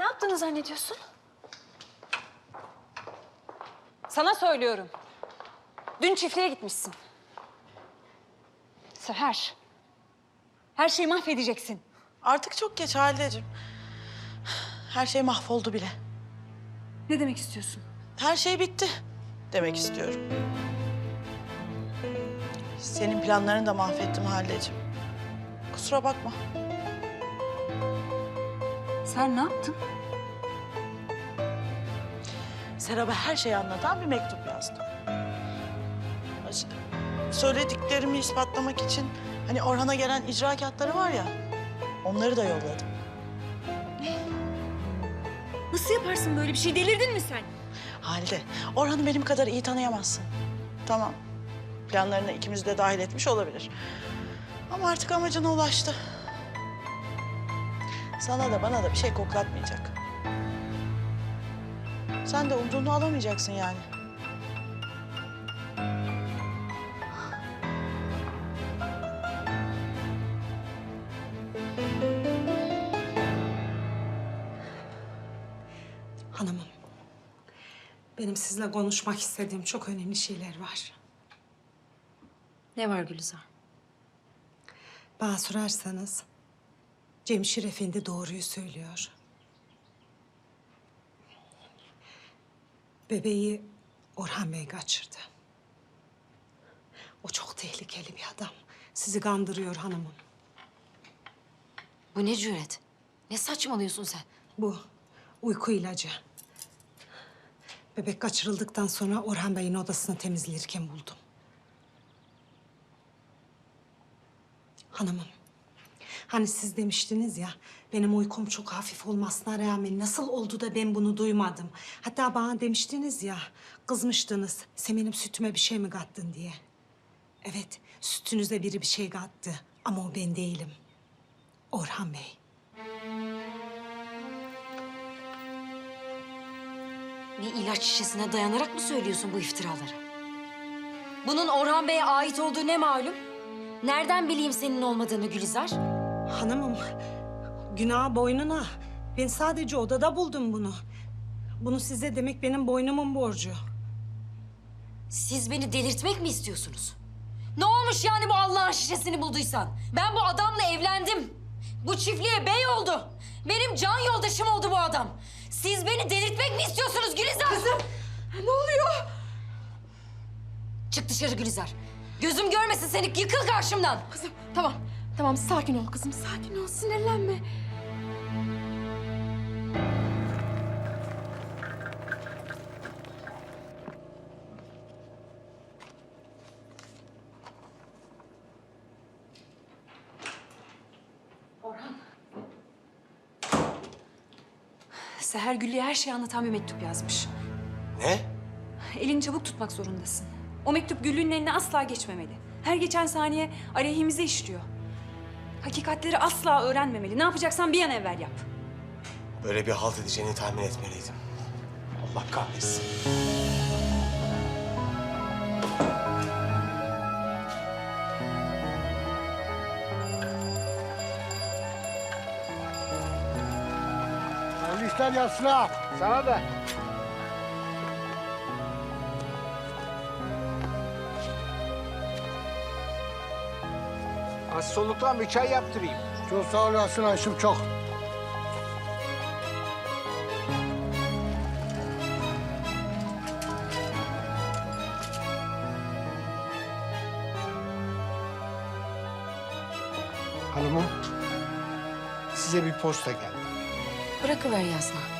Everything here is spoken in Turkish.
ne yaptığını zannediyorsun? Sana söylüyorum. Dün çiftliğe gitmişsin. Seher. Her şeyi mahvedeceksin. Artık çok geç Haldeciğim. Her şey mahvoldu bile. Ne demek istiyorsun? Her şey bitti demek istiyorum. Senin planlarını da mahvettim Haldeciğim. Kusura bakma. Sen ne yaptın? Serap'a her şeyi anlatan bir mektup yazdım. Söylediklerimi ispatlamak için hani Orhan'a gelen icra kağıtları var ya, onları da yolladım. Nasıl yaparsın böyle bir şey? Delirdin mi sen? Halide, Orhan'ı benim kadar iyi tanıyamazsın. Tamam, planlarına ikimizi de dahil etmiş olabilir. Ama artık amacına ulaştı. Sana da bana da bir şey koklatmayacak. Sen de umduğunu alamayacaksın yani. Hanımım, benim sizinle konuşmak istediğim çok önemli şeyler var. Ne var Gülizar? Bana sorarsanız Cemşir Efendi doğruyu söylüyor. Bebeği Orhan Bey kaçırdı. O çok tehlikeli bir adam. Sizi kandırıyor hanımım. Bu ne cüret? Ne saçmalıyorsun sen? Bu uyku ilacı. Bebek kaçırıldıktan sonra Orhan Bey'in odasını temizlerken buldum. Hanımım, hani siz demiştiniz ya, benim uykum çok hafif olmasına rağmen nasıl oldu da ben bunu duymadım? Hatta bana demiştiniz ya, kızmıştınız, sen benim sütüme bir şey mi kattın diye. Evet, sütünüze biri bir şey kattı ama o ben değilim. Orhan Bey. Bir ilaç şişesine dayanarak mı söylüyorsun bu iftiraları? Bunun Orhan Bey'e ait olduğu ne malum? Nereden bileyim senin olmadığını Gülizar? Hanımım, günah boynuna. Ben sadece odada buldum bunu. Bunu size demek benim boynumun borcu. Siz beni delirtmek mi istiyorsunuz? Ne olmuş yani bu Allah'ın şişesini bulduysan? Ben bu adamla evlendim. Bu çiftliğe bey oldu. Benim can yoldaşım oldu bu adam. Siz beni delirtmek mi istiyorsunuz Gülizar? Kızım Ne oluyor? çık dışarı Gülizar. Gözüm görmesin seni yıkıl karşımdan. Kızım tamam. Tamam sakin ol kızım. Sakin ol. Sinirlenme. Seher Güllü'ye her şeyi anlatan bir mektup yazmış. Ne? Elini çabuk tutmak zorundasın. O mektup Güllü'nün eline asla geçmemeli. Her geçen saniye aleyhimize işliyor. Hakikatleri asla öğrenmemeli. Ne yapacaksan bir an evvel yap. Böyle bir halt edeceğini tahmin etmeliydim. Allah kahretsin. Hayırlı işler yatsın ha. Sana da. Az soluklan bir çay yaptırayım. Çok sağ olasın Ayşim çok. Hanımım, size bir posta geldi. Bırakıver Yasna.